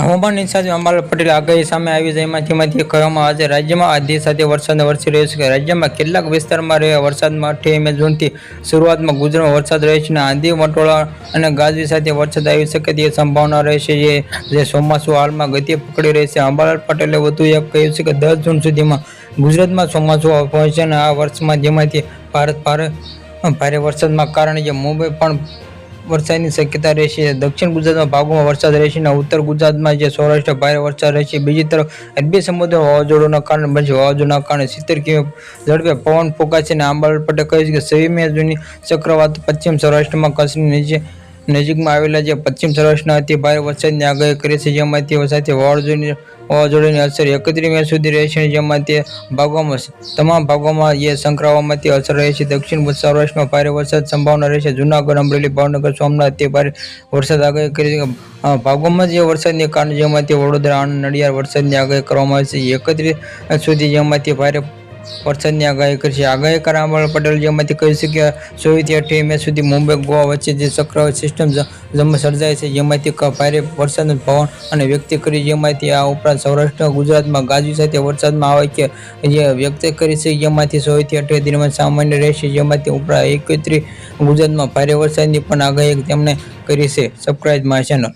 હવામાન નિષ્ણાત અંબાલાલ પટેલ આગાહી સામે આવી જેમાંથી માંથી કહેવામાં આવે છે, રાજ્યમાં આધી સાથે વરસાદ વરસી રહ્યો છે રાજ્યમાં કેટલાક વિસ્તારમાં રહ્યા વરસાદમાં અઠ્યાવી મે જૂનથી શરૂઆતમાં ગુજરાતમાં વરસાદ રહે છે અને આંધી વટોળા અને ગાજવી સાથે વરસાદ આવી શકે તેવી સંભાવના રહેશે જે ચોમાસું હાલમાં ગતિ પકડી રહી છે. અંબાલાલ પટેલે વધુ એક કહ્યું છે કે દસ જૂન સુધીમાં ગુજરાતમાં ચોમાસું પહોંચે અને આ વર્ષમાં જેમાંથી ભારત ભારે ભારે વરસાદમાં કારણે જે મુંબઈ પણ વરસાદની શક્યતા રહેશે. દક્ષિણ ગુજરાતમાં ભાગોમાં વરસાદ રહેશે અને ઉત્તર ગુજરાતમાં જે સૌરાષ્ટ્ર ભારે વરસાદ રહેશે. બીજી તરફ અરબી સમુદ્રમાં વાવાઝોડાના કારણે બનશે વાવાઝોડાના કારણે સિત્તેર કિમી ઝડપે પવન ફૂંકાશે અને આંબાલાલ પટેલ કહે છે કે છવ્વીસમી જૂની ચક્રવાત પશ્ચિમ સૌરાષ્ટ્રમાં કચ્છની નીચે નજીકમાં આવેલા જે પશ્ચિમ સૌરાષ્ટ્રના અતિ ભારે વરસાદની આગાહી કરી છે જેમાંથી સાથે વાવાઝોડની વાવાઝોડાની અસર એકત્રીસ મે સુધી રહેશે જેમાં તે ભાગોમાં તમામ ભાગોમાં એ સંક્રમણમાંથી અસર રહેશે દક્ષિણ સૌરાષ્ટ્રમાં ભારે વરસાદ સંભાવના રહેશે જુનાગઢ, અમરેલી, ભાવનગર, સોમનાથ તે ભારે વરસાદ આગાહી કરી છે. ભાગોમાં જે વરસાદને કારણે જેમાંથી વડોદરા, આણંદ, નડિયાદ વરસાદની આગાહી કરવામાં આવી છે. એકત્રીસ સુધી જેમાંથી ભારે વરસાદની આગાહી કરી છે. આગાહી કરવામાં પટેલ જેમાંથી કહી છે કે ચોવીસથી અઠ્યાવીસ મે સુધી મુંબઈ, ગોવા વચ્ચે જે ચક્ર સિસ્ટમ જમ સર્જાય છે, જેમાંથી ભારે વરસાદનું પવન અને વ્યક્ત કરી જેમાંથી આ ઉપરાંત સૌરાષ્ટ્ર, ગુજરાતમાં ગાજવી સાથે વરસાદમાં આવે કે જે વ્યક્ત કરી છે જેમાંથી ચોવીસથી અઠ્યાવીસ દિનમાં સામાન્ય રહેશે, જેમાંથી ઉપરાંત એકત્રીસ ગુજરાતમાં ભારે વરસાદની પણ આગાહી તેમણે કરી છે. Subscribe my channel